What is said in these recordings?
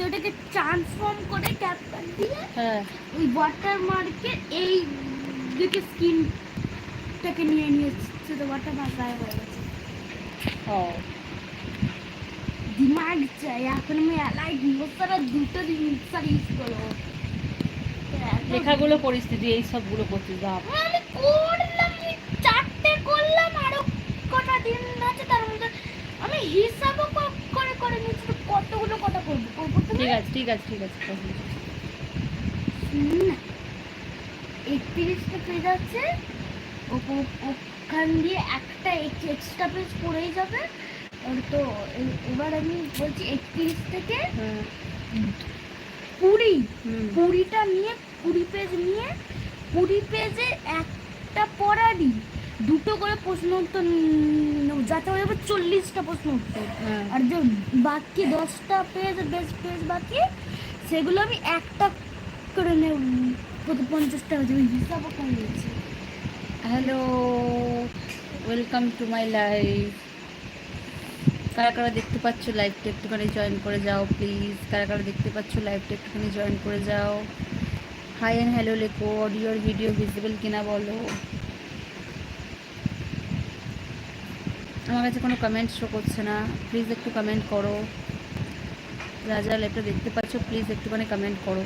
আছে ওটাকে ট্রান্সফর্ম করে ক্যাপচার দিয়ে হ্যাঁ। ওই ওয়াটার মার্কের এই দিকে স্কিনটাকে নিয়ে নিয়েছে তো ওয়াটার মার্ক গায়ে হয়ে গেছে। ও দিমাগ চাই এখন আমি অ্যালাইট মোসারা দুটো মিক্সার ইউজ করব। লেখাগুলো পরিস্থিতি এই সবগুলো করছিস বাপ আমি করলাম চারটে করলাম আরও কটা দিন আছে তার মধ্যে আমি হিসাবও করে করে নিচ্ছি তো কতগুলো কটা করব? করব ঠিক আছে ঠিক আছে ঠিক আছে। একত্রিশটা পেজ আছে। ও- ওখান দিয়ে একটা এক্সট্রা পেজ পড়েই যাবে। তো এবার আমি বলছি একত্রিশ থেকে কুড়ি। কুড়িটা নিয়ে কুড়ি পেজ নিয়ে কুড়ি পেজে পড়ারই দুটো করে প্রশ্ন উত্তর যাতে হয়ে যাবে চল্লিশটা প্রশ্ন উত্তর। হ্যাঁ। আর যে বাকি দশটা পেজ বেশ পেজ বাকি সেগুলো আমি একটা করে নেব। পঞ্চাশটা হচ্ছে ওই হিসাবও করে নিয়েছি। Hello welcome to my life কারা কারা দেখতে পাচ্ছ লাইভটা একটুখানি জয়েন করে যাও প্লিজ কারা কারা দেখতে পাচ্ছ লাইভটা একটুখানি জয়েন করে যাও। হাই অ্যান্ড হ্যালো লেখো অডিওর ভিডিও ভিজিবল কিনা বলো। আমার কাছে কোনো কমেন্ট শো করছে না। প্লিজ একটু কমেন্ট করো। যারা যারা দেখতে পাচ্ছ প্লিজ একটুখানি কমেন্ট করো।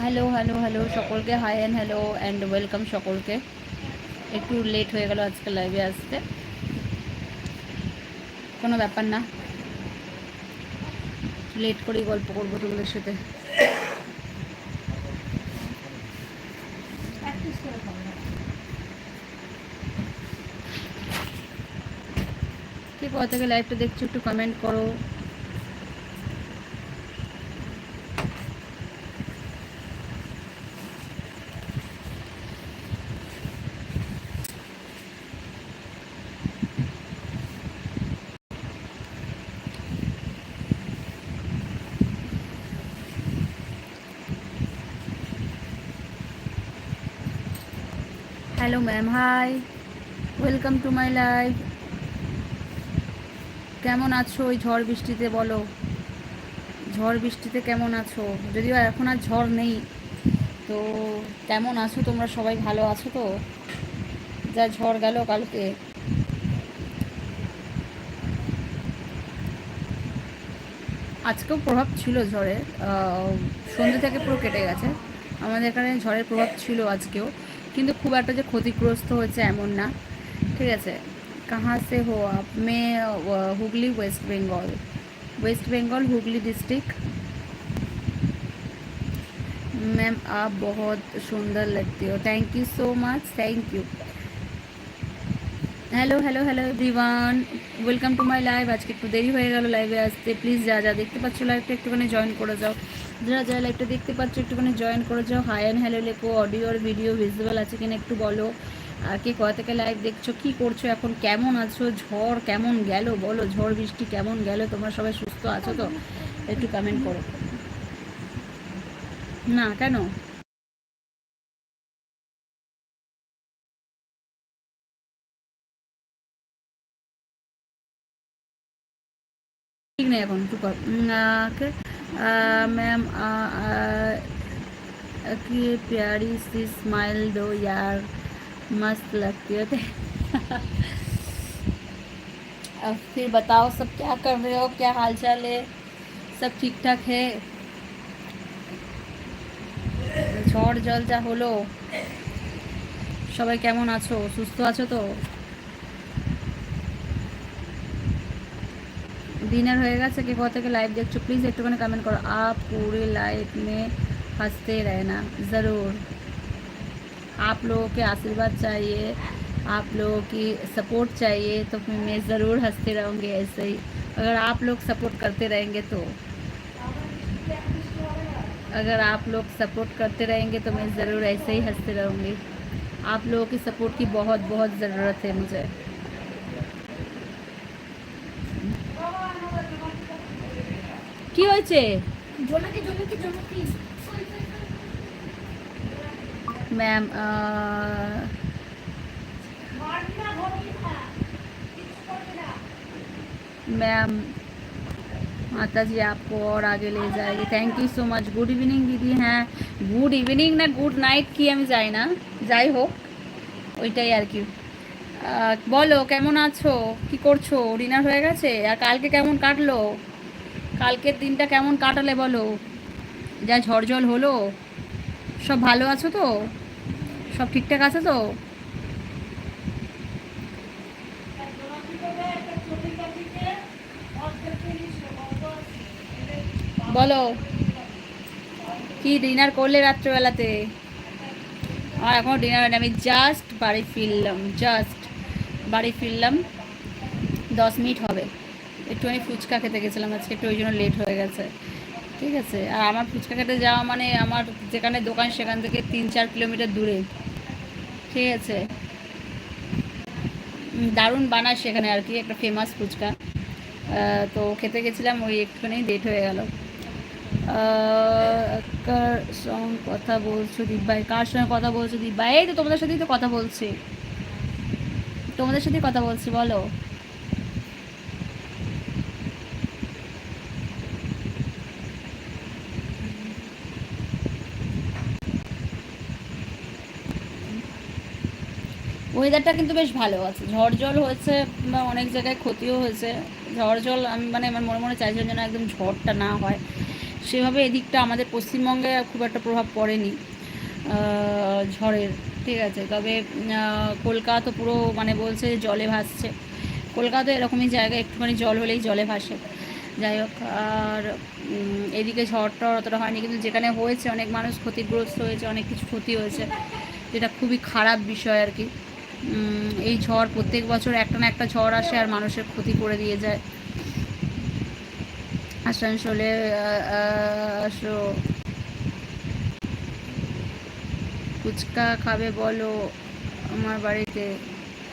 হ্যালো হ্যালো হ্যালো সকলকে hi and hello and welcome সকলকে। একটু লেট হয়ে গেল আজকে লাইভে আসতে। কোনো ব্যাপার না। লেট করেই গল্প করব তোমাদের সাথে প্র্যাকটিস করে খাব কে কোথা থেকে লাইভটা দেখছ একটু কমেন্ট করো। Hello ma'am hi welcome to my live কেমন আছো ওই ঝড় বৃষ্টিতে বলো? ঝড় বৃষ্টিতে কেমন আছো? যদিও এখন আর ঝড় নেই, তো কেমন আছো তোমরা সবাই? ভালো আছো তো? যা ঝড় গেল কালকে। আজকেও প্রভাব ছিল ঝড়ের সন্ধ্যে থেকে পুরো কেটে গেছে। আমাদের এখানে ঝড়ের প্রভাব ছিল আজকেও, কিন্তু খুব একটা যে ক্ষতিগ্রস্ত হয়েছে এমন না, ঠিক আছে? कहाँ से हो आप मैं अ, Hooghly West Bengal West Bengal Hooghly district ma'am आप बहुत सुंदर लगती हो thank you so much thank you hello hello hello everyone welcome to my live আজকে একটু দেরি হয়ে গেল লাইভে আসতে প্লিজ যা যা দেখতে পাচ্ছ লাইভটা একটুখানি জয়েন করে যাও যারা যারা লাইভটা দেখতে পাচ্ছ একটুখানি জয়েন করে যাও হাই অ্যান্ড হ্যালো লেখো অডিও আর ভিডিও ভিজুয়াল আছে কিনা একটু বলো আর কি কোথা থেকে লাইভ দেখছ কি করছ, এখন কেমন আছো? ঝড় কেমন গেল বলো? ঝড়, বৃষ্টি কেমন গেল? তোমরা সবাই সুস্থ আছো তো? একটু কমেন্ট করো। না, কেন? ঠিক নেই এখন, একটু ম্যাম কি? প্যারিস সি স্মাইল দো, ইয়ার। मस्त लगती हो थे अब फिर बताओ सब क्या कर रहे हो क्या हाल चाल है सब ठीक ठाक है ঝড় জল যা হলো সবাই কেমন আছো সুস্থ আছো তো डिनर होएगा सके बहुत के लाइव देखो प्लीज़ एक कमेंट करो आप पूरे लाइफ में हंसते रहना ज़रूर आप लोगों के आशीर्वाद चाहिए आप लोगों की सपोर्ट चाहिए तो फिर मैं ज़रूर हंसते रहूँगी ऐसे ही अगर आप लोग सपोर्ट करते रहेंगे तो अगर आप लोग सपोर्ट करते रहेंगे तो मैं ज़रूर ऐसे ही हंसते रहूँगी आप लोगों की सपोर्ट की बहुत बहुत ज़रूरत है मुझे কি হয়েছে জোনাকি জোনাকি জোনাকি ম্যাম মারনা ঘরে খা मैम माता जी आपको और आगे ले जाएगी thank you so much good evening দিদি হ্যাঁ গুড ইভিনিং না গুড নাইট কি আমি যাই না যাই হোক ওইটাই আর কি আহ, বলো কেমন আছো কি করছো ডিনার হয়ে গেছে আর কালকে কেমন কাটলো কালকের দিনটা কেমন কাটালে বলো যা ঝড় জল হলো সব ভালো আছো তো সব ঠিকঠাক আছে তো? বলো, কি ডিনার করলে রাত্রেবেলাতে? আর এখনও ডিনার হয়নি, আমি জাস্ট বাড়ি ফিরলাম জাস্ট বাড়ি ফিরলাম। দশ মিনিট হবে। একটুখানি ফুচকা খেতে গেছিলাম, আজকে একটু ওই জন্য লেট হয়ে গেছে। ঠিক আছে? আর আমার ফুচকা খেতে যাওয়া মানে আমার যেখানে দোকান সেখান থেকে তিন চার কিলোমিটার দূরে। ঠিক আছে। দারুণ বানায় সেখানে আর কি, একটা ফেমাস ফুচকা। তো খেতে গেছিলাম, ওই একটুখানি ডেট হয়ে গেল। কার সঙ্গে কথা বলছো দিব্যাই কার সঙ্গে কথা বলছো দিব্যাই এই তো তোমাদের সাথেই তো কথা বলছি। তোমাদের সাথেই কথা বলছি, বলো। ওয়েদারটা কিন্তু বেশ ভালো আছে। ঝড় জল হয়েছে বা অনেক জায়গায় ক্ষতিও হয়েছে। ঝড় জল আমি মানে আমার মনে মনে চাইছিলাম যেন একদম ঝড়টা না হয়। সেভাবে এদিকটা আমাদের পশ্চিমবঙ্গে খুব একটা প্রভাব পড়েনি ঝড়ের। ঠিক আছে, তবে কলকাতা তো পুরো মানে বলছে জলে ভাসছে। কলকাতা এরকমই জায়গায় একটুখানি জল হলেই জলে ভাসে। যাই হোক, আর এদিকে ঝড়টা অতটা হয়নি, কিন্তু যেখানে হয়েছে অনেক মানুষ ক্ষতিগ্রস্ত হয়েছে, অনেক কিছু ক্ষতি হয়েছে, যেটা খুবই খারাপ বিষয় আর কি। এই ঝড় প্রত্যেক বছর একটা না একটা ঝড় আসে আর মানুষের ক্ষতি করে দিয়ে যায়। আসানসোলে ফুচকা খাবে বলো আমার বাড়িতে।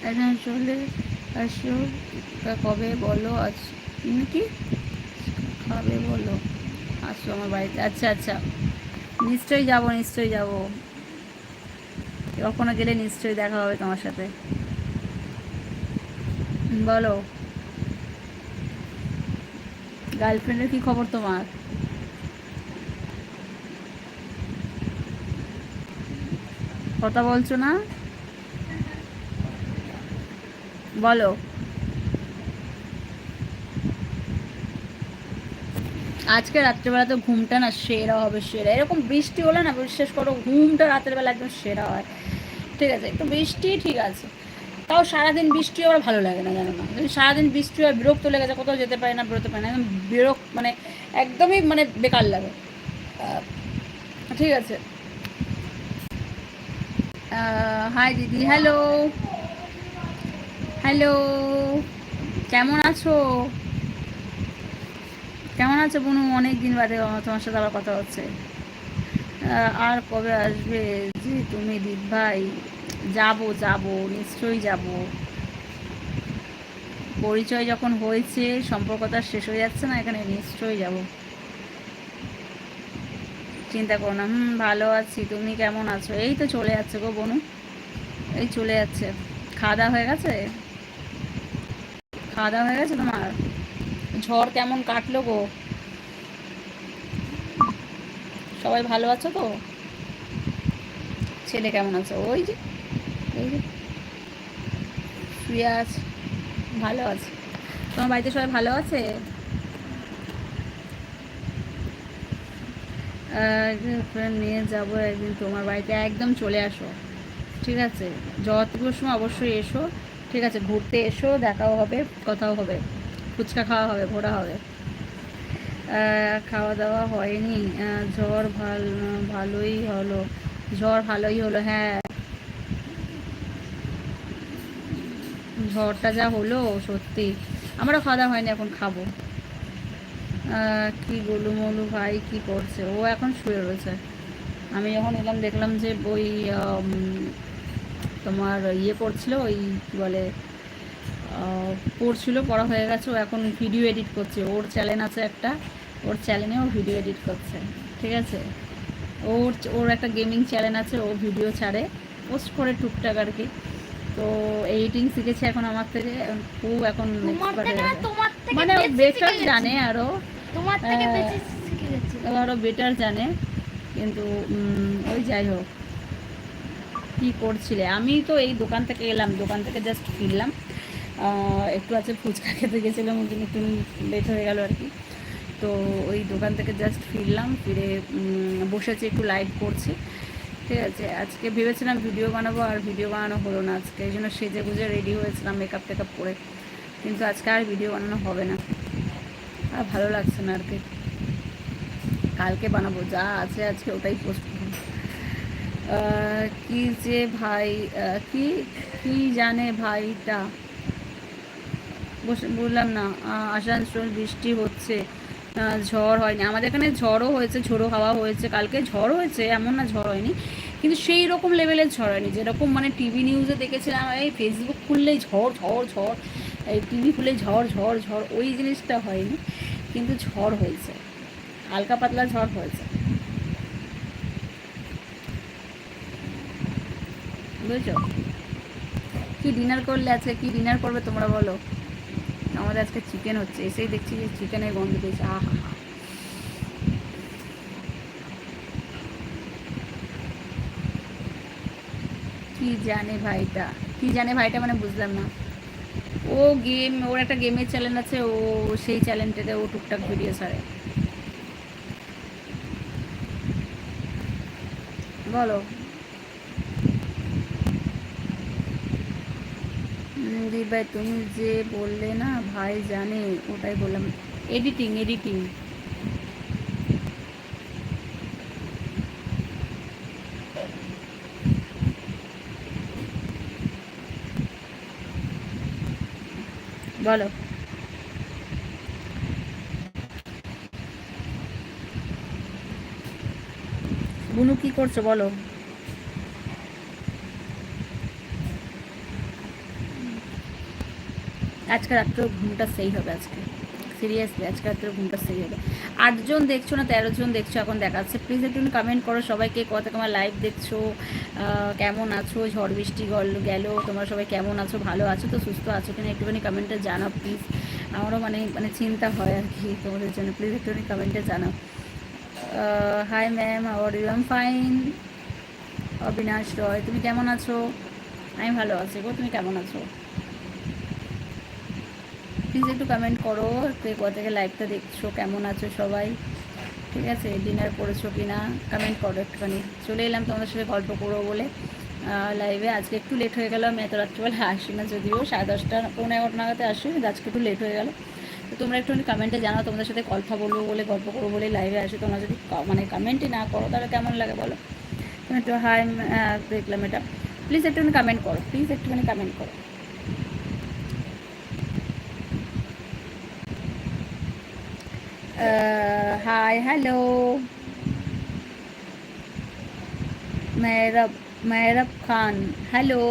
আসানসোলে আসো কবে বলো? আজ কি খাবে বলো। আসো আমার বাড়িতে। আচ্ছা আচ্ছা। নিশ্চয়ই যাব নিশ্চয়ই যাব। কখনো গেলে নিশ্চয়ই দেখা হবে তোমার সাথে। বলো। গার্লফ্রেন্ডের কি খবর তোমার? কথা বলছো না? বলো। আজকে রাত্রেবেলা তো ঘুমটা না সেরা হবে, সেরা। এরকম বৃষ্টি হলে না বিশ্বাস করো ঘুমটা রাতের বেলা একদম সেরা হয়। ঠিক আছে, একটু বৃষ্টি ঠিক আছে। তাও সারাদিন বৃষ্টি আবার ভালো লাগে না, জানো না যদি সারাদিন বৃষ্টি হয়, বিরক্ত লেগে যায়, কোথাও যেতে পারি না, বেরোতে পারি না, একদম বিরক্ত মানে একদমই মানে বেকার লাগে। ঠিক আছে। হাই দিদি হ্যালো হ্যালো কেমন আছো? কেমন আছো বনু? অনেক দিন বাদে তোমার সাথে আবার কথা হচ্ছে। আর কবে আসবে? যে তুমি দীপ ভাই যাব, যাব, নিশ্চয়ই যাব। পরিচয় যখন হয়েছে সম্পর্কটা শেষ হয়ে যাচ্ছে না, এখানে নিশ্চয়ই যাব। চিন্তা করো না, হুম, ভালো আছি, তুমি কেমন আছো? এই তো চলে যাচ্ছে গো বনু, এই চলে যাচ্ছে। খাওয়া দাওয়া হয়ে গেছে? খাওয়া দাওয়া হয়ে গেছে তোমার? ঝড় কেমন কাটলো গো? সবাই ভালো আছো তো? ছেলে কেমন আছে? ওই যে ভালো আছে। তোমার বাড়িতে সবাই ভালো আছে? নিয়ে যাব, একদিন তোমার বাড়িতে। একদম চলে আসো। ঠিক আছে? যতটুকু সময় অবশ্যই এসো। ঠিক আছে? ঘুরতে এসো, দেখাও হবে, কথাও হবে। ফুচকা খাওয়া হবে ঘোরা হবে। খাওয়া দাওয়া হয়নি। জ্বর ভালো, ভালোই হলো। জ্বর ভালোই হলো হ্যাঁ। ঝড়টা যা হলো, সত্যি। আমারও খাওয়া দাওয়া হয়নি, এখন খাব। কি গোলু মোলু ভাই, কি করছে? ও এখন শুয়ে রয়েছে। আমি যখন এলাম, দেখলাম যে ওই তোমার ইয়ে করছিল ওই বলে পড়ছিল, পড়া হয়ে গেছে, ও এখন ভিডিও এডিট করছে। ওর চ্যানেল আছে একটা, ওর চ্যানেলে ও ভিডিও এডিট করছে, ঠিক আছে? ওর ওর একটা গেমিং চ্যানেল আছে, ও ভিডিও ছাড়ে পোস্ট করে টুকটাক আর কি। তো এডিটিং শিখেছে এখন আমার থেকে খুব এখন মানে বেটার জানে আরও। তোমার থেকে বেশি ও আরও বেটার জানে। কিন্তু ওই যাই হোক। কি করছিলে? আমি তো এই দোকান থেকে এলাম। দোকান থেকে জাস্ট ফিরলাম। একটু আছে ফুচকা খেতে গেছিলাম ওই জন্য একটু লেট হয়ে গেল আর কি। তো ওই দোকান থেকে জাস্ট ফিরলাম। ফিরে বসেছি একটু লাইভ করছি। ঠিক আছে। আজকে ভেবেছিলাম ভিডিও বানাবো আর ভিডিও বানানো হলো না আজকে। এই জন্য সেজে গুজে রেডি হয়েছিলাম মেকআপ টেকআপ করে। কিন্তু আজকে আর ভিডিও বানানো হবে না। আর ভালো লাগছে না আর কি। কালকে বানাবো, যা আছে আজকে ওটাই পোস্ট করব। কি যে ভাই কি কি জানে ভাইটা? বললাম না আসানসোল বৃষ্টি হচ্ছে। ঝড় হয়নি। আমাদের এখানে ঝড়ও হয়েছে, ঝোড়ো হাওয়া হয়েছে। কালকে ঝড় হয়েছে, এমন না ঝড় হয়নি। কিন্তু সেই রকম লেভেলের ঝড় হয়নি। যেরকম মানে টিভি নিউজে দেখেছিলাম, এই ফেসবুক খুললেই ঝড় ঝড় ঝড়। এই টিভি খুলে ঝড় ঝড় ঝড়। ওই জিনিসটা হয়নি, কিন্তু ঝড় হয়েছে। হালকা পাতলা ঝড় হয়েছে। বুঝছ? কি ডিনার করলে আজকে? কি ডিনার করবে তোমরা বলো? আমাদের আজকে চিকেন হচ্ছে। এসেই দেখছি যে চিকেনের গন্ধ পেয়েছে। আহা। কি জানে ভাইটা কি জানে ভাইটা মানে বুঝলাম না। ও গেম ওর একটা গেমের চ্যানেল আছে, ও সেই চ্যানেলটাতে ও টুকটাক ভিডিও ছাড়ে। বলো উম, দি ভাই তুমি যে বললে না, ভাই জানে, ওটাই বললাম। এডিটিং এডিটিং বলো। বুনু কি করছ, বলো। আজকে রাত্রে ঘুমটা সেই হবে আজকে। সিরিয়াসলি আজকে রাত্রে ঘুমটা সেই হবে। আটজন দেখছ না তেরো জন দেখছ এখন দেখাচ্ছে। প্লিজ একটু কমেন্ট করো সবাইকে কত তোমার লাইভ দেখছ কেমন আছো? ঝড় বৃষ্টি গল, গেল, তোমরা সবাই কেমন আছো? ভালো আছো তো সুস্থ আছো কিনা একটুখানি কমেন্টে জানাও প্লিজ আমারও মানে মানে চিন্তা হয় আর কি তোমাদের জন্য। প্লিজ একটুখানি কমেন্টে জানাও। Hi ma'am how are you am fine Abinash Roy, তুমি কেমন আছো? আমি ভালো আছি গো, তুমি কেমন আছো? প্লিজ একটু কমেন্ট করো কোথা থেকে লাইভটা দেখছ, কেমন আছো সবাই? ঠিক আছে? ডিনার করেছ কি না কমেন্ট করো একটুখানি। চলে এলাম তোমাদের সাথে গল্প করব বলে। লাইভে আজকে একটু লেট হয়ে গেল, আমি এত রাত্রিবেলা আসি না যদিও, সাড়ে দশটা, পৌনে এগারোটা নাগাতে আসি কিন্তু আজকে একটু লেট হয়ে গেল। তো তোমরা একটুখানি কমেন্টে জানাও, তোমাদের সাথে কথা বলব বলে, গল্প করব বলে লাইভে আসি। তোমরা যদি মানে কমেন্টই না করো, তাহলে কেমন লাগে বলো? তুমি একটু হাই দেখলাম এটা। প্লিজ একটুখানি কমেন্ট করো প্লিজ একটুখানি কমেন্ট করো। Hi hello Mehrab Mehrab Khan hello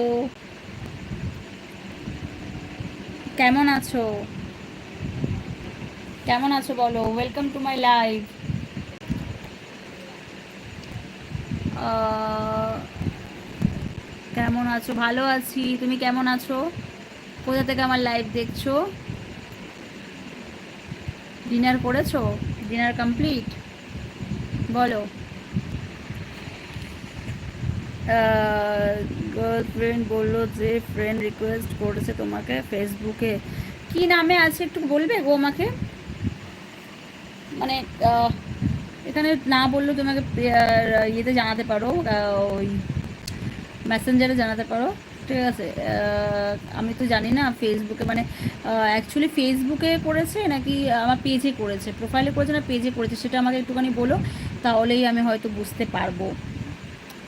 কেমন আছো? কেমন আছো বলো? ওয়েলকাম টু মাই লাইভ কেমন আছো? ভালো আছি। তুমি কেমন আছো? কোথা থেকে আমার লাইভ দেখছ? ডিনার করেছ ডিনার কমপ্লিট বলো। গার্লফ্রেন্ড বলল যে ফ্রেন্ড রিকোয়েস্ট করেছে তোমাকে ফেসবুকে কি নামে আছে একটু বলবে গো আমাকে? মানে এখানে না বললেও তোমাকে ইয়েতে জানাতে পারো ওই মেসেঞ্জারে জানাতে পারো। ঠিক আছে আমি তো জানি না ফেসবুকে মানে অ্যাকচুয়ালি ফেসবুকে করেছে নাকি আমার পেজে করেছে? প্রোফাইলে করেছে না পেজে করেছে? সেটা আমাকে একটুখানি বলো, তাহলেই আমি হয়তো বুঝতে পারব।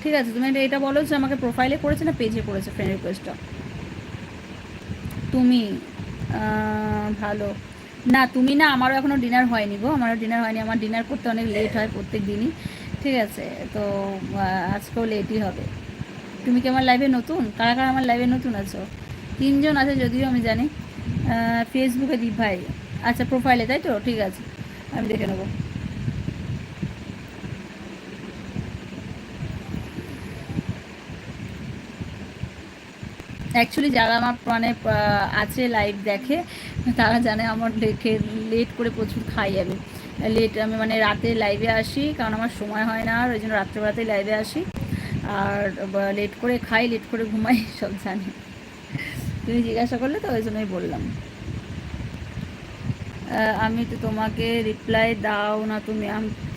ঠিক আছে, তুমি এটা- বলো যে আমাকে প্রোফাইলে করেছে না পেজে করেছে ফ্রেন্ড রিকোয়েস্টটা তুমি ভালো। না, তুমি না, আমারও এখনও ডিনার হয়নি গো, আমারও ডিনার হয়নি, আমার ডিনার করতে অনেক লেট হয় প্রত্যেক দিনই। ঠিক আছে, তো আজকেও লেটই হবে। তুমি কি আমার লাইভে নতুন? কারা কারা আমার লাইভে নতুন আছো? তিনজন আছে যদিও আমি জানি। ফেসবুকে দীপ ভাই। আচ্ছা প্রোফাইলে তাই তো? ঠিক আছে। আমি দেখে নেব। অ্যাকচুয়ালি যারা আমার মানে আছে লাইভ দেখে, তারা জানে আমার দেখে লেট করে প্রচুর খাই আমি। লেট আমি মানে রাতে লাইভে আসি, কারণ আমার সময় হয় না আর ওই জন্য রাত্রেবেলাতেই লাইভে আসি। আর লেট করে খাই লেট করে ঘুমাই, সব জানি। তুমি জিজ্ঞাসা করলে তো ওই জন্যই বললাম। আমি তো তোমাকে রিপ্লাই দাও না তুমি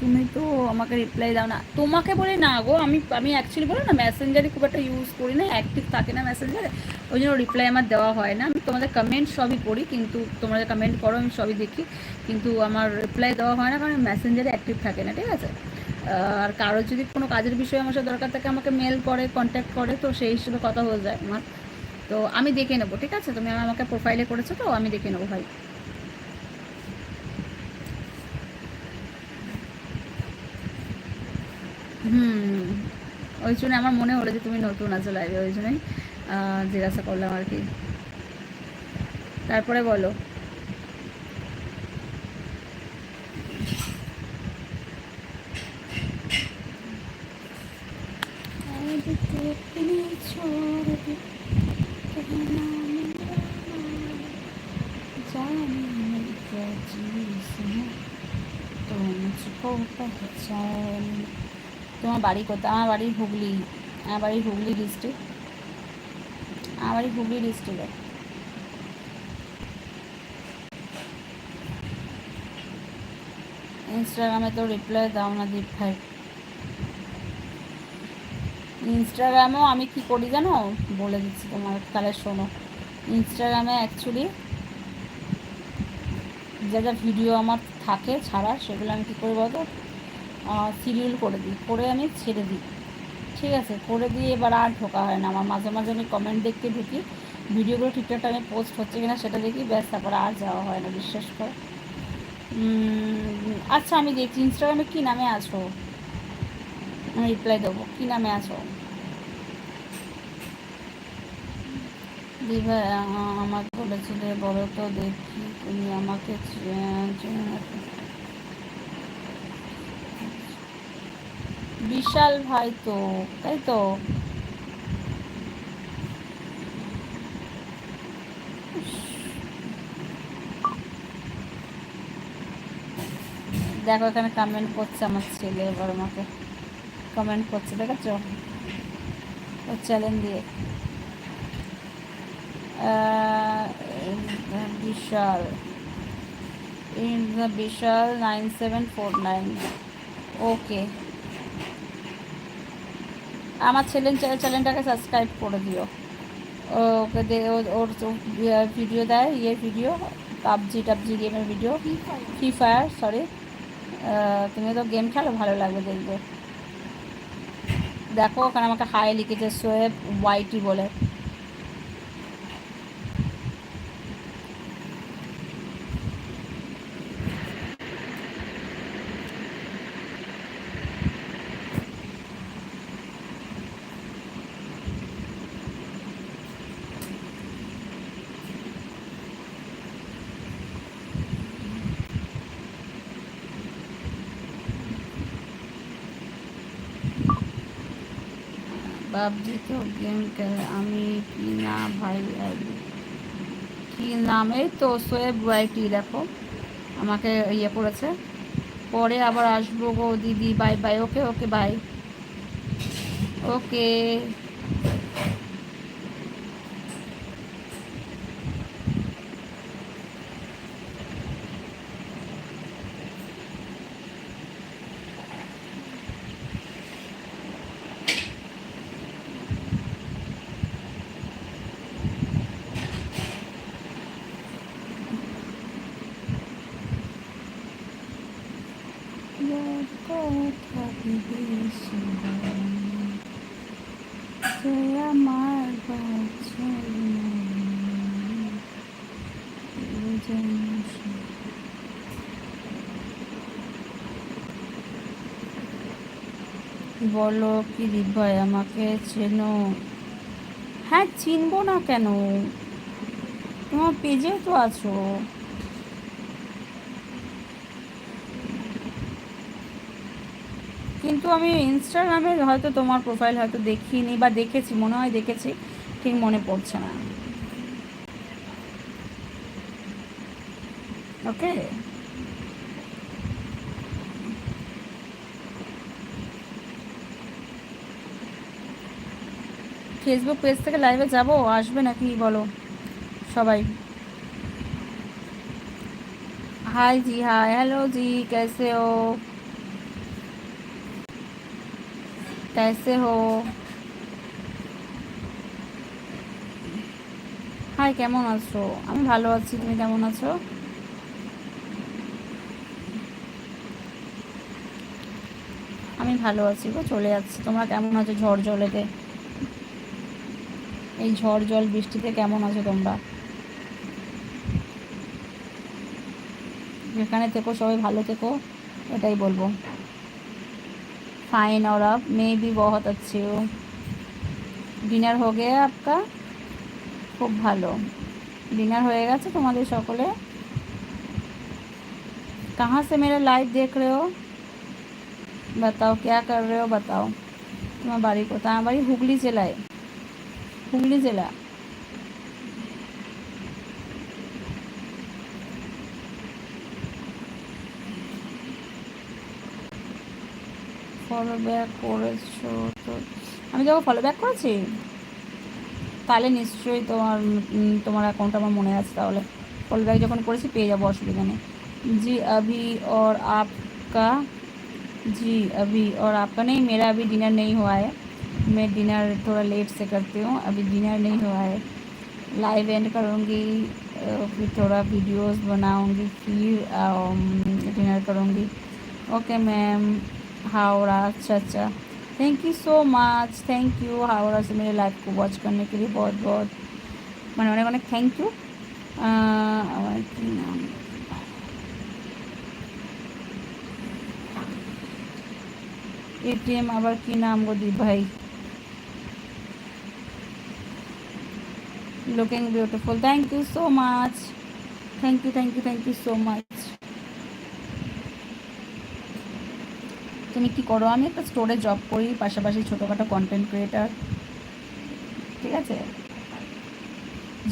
তুমি তো আমাকে রিপ্লাই দাও না। তোমাকে বলে না গো, আমি আমি অ্যাকচুয়ালি বলো না মেসেঞ্জারে খুব একটা ইউজ করি না অ্যাক্টিভ থাকে না মেসেঞ্জারে ওই জন্য রিপ্লাই আমার দেওয়া হয় না। আমি তোমাদের কমেন্ট সবই পড়ি, কিন্তু তোমরা কমেন্ট করো, আমি সবই দেখি। কিন্তু আমার রিপ্লাই দেওয়া হয় না, কারণ মেসেঞ্জারে অ্যাক্টিভ থাকে না, ঠিক আছে? আর কারোর যদি কোনো কাজের বিষয়ে আমার সাথে দরকার থাকে, আমাকে মেল করে কন্ট্যাক্ট করে, তো সেই হিসেবে কথা হয়ে যায় আমার। তো আমি দেখে নেব, ঠিক আছে? তুমি আমাকে প্রোফাইলে করেছ, তো আমি দেখে নেব, ভাই। হুম, ওই জন্য আমার মনে হলো যে তুমি নতুন আছো লাইভে ওই জন্যই জিজ্ঞাসা করলাম আর কি। তারপরে বলো। তোমার বাড়ি কোথায়? আমার বাড়ি হুগলি। আমার বাড়ি হুগলি ডিস্ট্রিক্ট আমার বাড়ি হুগলি ডিস্ট্রিক্টে ইনস্টাগ্রামে তো রিপ্লাই দাও না দীপ ভাই। ইনস্টাগ্রামেও আমি কি করি জানো? বলে দিচ্ছি তোমার, তাহলে শোনো। ইনস্টাগ্রামে অ্যাকচুয়ালি যা যা ভিডিও আমার থাকে, ছাড়া সেগুলো আমি কী করি বলতো? সিরিয়াল করে দিই। করে আমি ছেড়ে দিই। ঠিক আছে? করে দিয়ে এবার আর ঢোকা হয় না। আমার মাঝে মাঝে আমি কমেন্ট দেখতে ঢুকি। ভিডিওগুলো ঠিকঠাক টাইমে পোস্ট হচ্ছে কিনা সেটা দেখি, ব্যাস, তারপরে আর যাওয়া হয় না, বিশ্বাস করে। আচ্ছা আমি দেখছি। ইনস্টাগ্রামে কী নামে আছো? রিপ্লাই দেবো। কী নামে আছো? দিভা আমাকে বলেছিলে, বলো তো দেখি তুমি আমাকে? বিশাল ভাই তো, তাই তো? দেখো এখানে কমেন্ট করছে আমার ছেলে এবার আমাকে কমেন্ট করছে দেখেছ ও চ্যালেঞ্জ দিয়ে। Bishal. In the Bishal nine seven four nine. Okay. আমার ছেলে চ্যানেলটাকে সাবস্ক্রাইব করে দিও। ওকে ওর ভিডিও দেয় ইয়ে ভিডিও পাবজি, টাবজি গেমের ভিডিও ফ্রি ফায়ার সরি তুমি তো গেম খেলো, ভালো লাগবে দেখবে। দেখো ওখানে আমাকে হাই লিখেছে সোয়েব ওয়াইটি বলে। পাবজি তো গেম খেলে আমি কি না ভাই, কি নাম? এই তো সোয়েব ওয়াইটি দেখো, আমাকে ইয়ে করেছে। পরে আবার আসব গো দিদি, bye bye, okay okay, bye. Okay কথা বিদেশি সে আমার বাছাই বলো কি দীপ ভাই আমাকে চেনো? হ্যাঁ চিনবো না কেন? তোমার পেজে তো আছো। কিন্তু আমি ইনস্টাগ্রামে হয়তো তোমার প্রোফাইল হয়তো দেখিনি বা দেখেছি, মনে হয় দেখেছি, ঠিক মনে পড়ছে না। ওকে ফেসবুক পেজ থেকে লাইভে যাব আসবে নাকি বলো সবাই हाय जी हाय हेलो जी कैसे हो कैसे हो হাই কেমন আছো আমি ভালো আছি তুমি কেমন আছো আমি ভালো আছি গো চলে যাচ্ছি তোমরা কেমন আছো ঝড় জলেতে এই ঝড় জল বৃষ্টিতে কেমন আছো তোমরা যেখানে থেকো সবাই ভালো থেকো এটাই বলবো फाइन और आप मैं भी बहुत अच्छी हूँ ডিনার हो गया आपका খুব ভালো ডিনার হয়ে গেছে তোমাদের সকলে कहाँ से मेरा लाइव देख रहे हो बताओ क्या कर रहे हो बताओ তোমার বাড়ি কোথায় আমার বাড়ি হুগলি জেলায় হুগলি জেলা ফলো ব্যাক করেছো তো আমি যখন ফলো ব্যাক করেছি তাহলে নিশ্চয়ই তোমার উম, তোমার অ্যাকাউন্ট আমার মনে আছে তাহলে ফলো ব্যাক যখন করেছি পেয়ে যাবো অসুবিধা নেই जी अभी और आपका जी अभी और आपका नहीं मेरा अभी डिनर नहीं हुआ है मैं डिनर थोड़ा लेट से करती हूँ अभी डिनर नहीं हुआ है लाइव एंड करूँगी अ, फिर थोड़ा वीडियोस बनाऊँगी फिर डिनर करूँगी ओके मैम हावड़ा अच्छा अच्छा thank you so much thank you Howrah से मेरे लाइव को वॉच करने के लिए बहुत बहुत মানে অনেক অনেক থ্যাংক ইউ আমার কি নাম এটিএম আবার কি নাম গো দীপ ভাই Looking beautiful thank you so much thank you thank you thank you so much তুমি কি করো? আমি একটা স্টোরে জব করি, পাশাপাশি ছোটোখাটো কন্টেন্ট ক্রিয়েটার ঠিক আছে?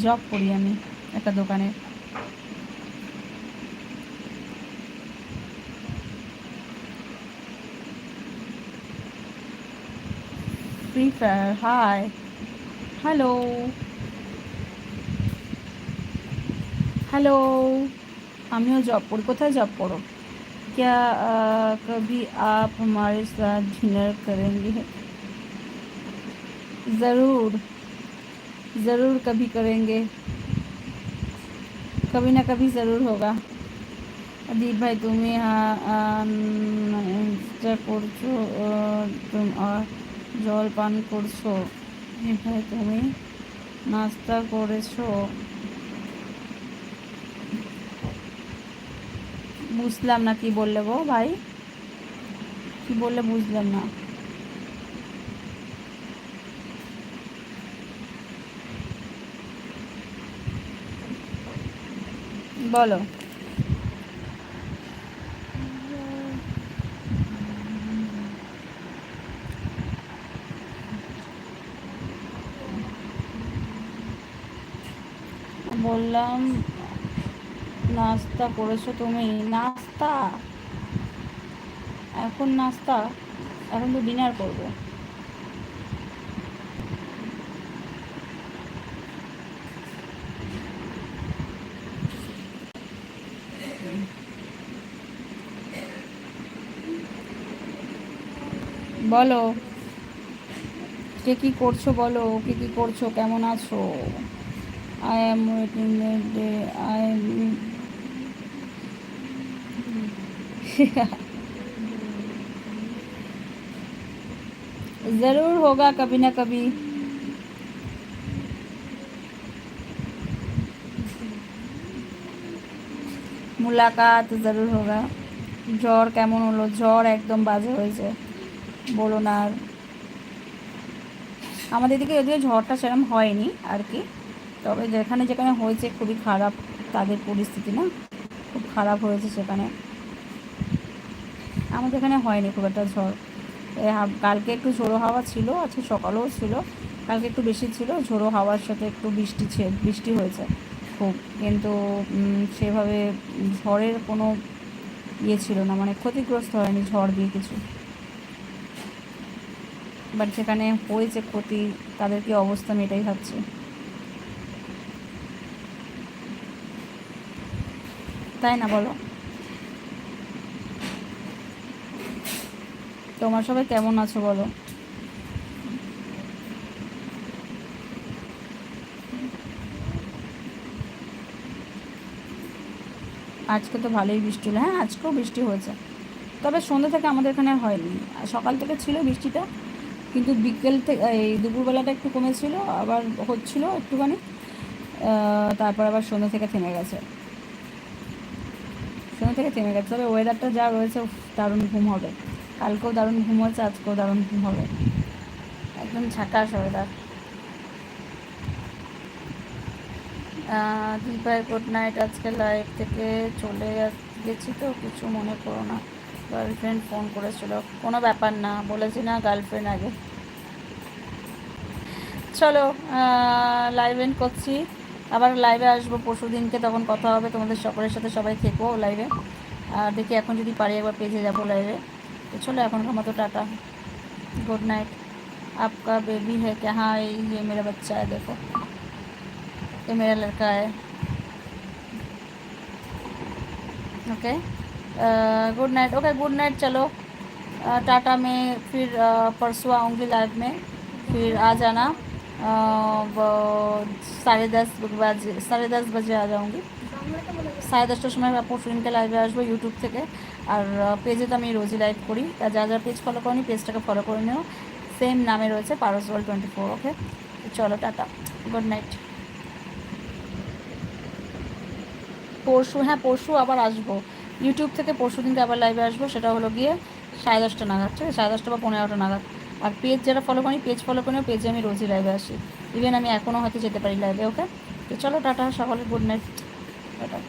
জব করি আমি একটা দোকানে। Free fire hi hello hello আমিও জব করি কোথায় জব করো क्या अ, कभी आप हमारे साथ डिनर करेंगे ज़रूर ज़रूर कभी करेंगे कभी ना कभी ज़रूर होगा দীপ ভাই তুমি ইনস্টা করছো আহ, তুম আর জল পান করছো দীপ ভাই তুমি নাস্তা করেছো বুঝলাম না কি বললে গো ভাই। কি বললে বুঝলাম না। বলো। বললাম নাস্তা করেছ তুমি? নাস্তা? এখন নাস্তা? এখন তো ডিনার করব। বলো, কে কি করছ বলো? কে কি করছ? কেমন আছো? I am waiting I am जरूर होगा कभी ना कभी মুলাকাত জরুর হোগা জ্বর কেমন হলো জ্বর একদম বাজে হয়েছে বলো না আর আমাদের দিকে যদিও ঝড়টা সেরকম হয়নি আর কি তবে যেখানে যেখানে হয়েছে খুবই খারাপ তাদের পরিস্থিতি না খুব খারাপ হয়েছে সেখানে আমাদের এখানে হয়নি খুব একটা ঝড়। কালকে একটু ঝোড়ো হাওয়া ছিল, আজকে সকালেও ছিল, কালকে একটু বেশি ছিল, ঝোড়ো হাওয়ার সাথে একটু বৃষ্টি ছিল বৃষ্টি হয়েছে খুব। কিন্তু সেভাবে ঝড়ের কোনো ইয়ে ছিল না মানে ক্ষতিগ্রস্ত হয়নি ঝড় দিয়ে কিছু। বাট যেখানে হয়েছে ক্ষতি, তাদের কি অবস্থা আমি এটাই ভাবছি। তাই না বলো? তোমার সবাই কেমন আছো বলো? আজকে তো ভালোই বৃষ্টি হলো। হ্যাঁ আজকেও বৃষ্টি হয়েছে। তবে সন্ধ্যে থেকে আমাদের এখানে হয়নি। সকাল থেকে ছিল বৃষ্টিটা, কিন্তু বিকেল থেকে, এই দুপুরবেলাটা একটু কমেছিল, আবার হচ্ছিল একটুখানি। তারপর আবার সন্ধ্যে থেকে থেমে গেছে। সন্ধ্যে থেকে থেমে গেছে। তবে ওয়েদারটা যা রয়েছে দারুণ ঘুম হবে। কালকেও দারুণ ঘুম হচ্ছে আজকেও দারুণ ঘুম হবে একদম ঝাঁকাশ ওয়েদার দীপায় গুড নাইট আজকে লাইভ থেকে চলে গেছি তো, কিছু মনে করো না। গার্লফ্রেন্ড ফোন করেছিল। কোনো ব্যাপার না, বলেছি না গার্লফ্রেন্ড আগে। চলো লাইভ এন্ড করছি। আবার লাইভে আসব পরশু দিনকে, তখন কথা হবে। তোমাদের সকলের সাথে সবাই থেকো লাইভে আর দেখি এখন যদি পারি একবার পেজে যাব লাইভে तो चलो का मतो टाटा गुड नाइट आपका बेबी है क्या? हाँ ये मेरा बच्चा है, देखो। ये मेरा लड़का है। Okay good night okay good night चलो। टाटा में फिर परसों आऊँगी लाइव में। फिर आ जाना। साढ़े दस बजे, साढ़े दस बजे आ जाऊँगी। সাড়ে দশটার সময় পরশু দিনকে লাইভে আসব ইউটিউব থেকে। আর পেজে তো আমি রোজই লাইভ করি। তা যা যা পেজ ফলো করনি পেজটাকে ফলো করে নিও। সেম নামে রয়েছে পারস ওয়ার্ল্ড টোয়েন্টি ফোর ওকে চলো, টাটা। গুড নাইট পরশু হ্যাঁ পরশু আবার আসব। ইউটিউব থেকে পরশু দিনকে আবার লাইভে আসব। সেটা হলো গিয়ে সাড়ে দশটা নাগাদ, ঠিক আছে? সাড়ে দশটা বা পনেরো পনেরোটা নাগাদ। আর পেজ যারা ফলো করি পেজ ফলো করে পেজে আমি রোজই লাইভে আসি। ইভেন আমি এখনও হয়তো যেতে পারি লাইভে ওকে তো চলো, টাটা, সকলে গুড নাইট টাটা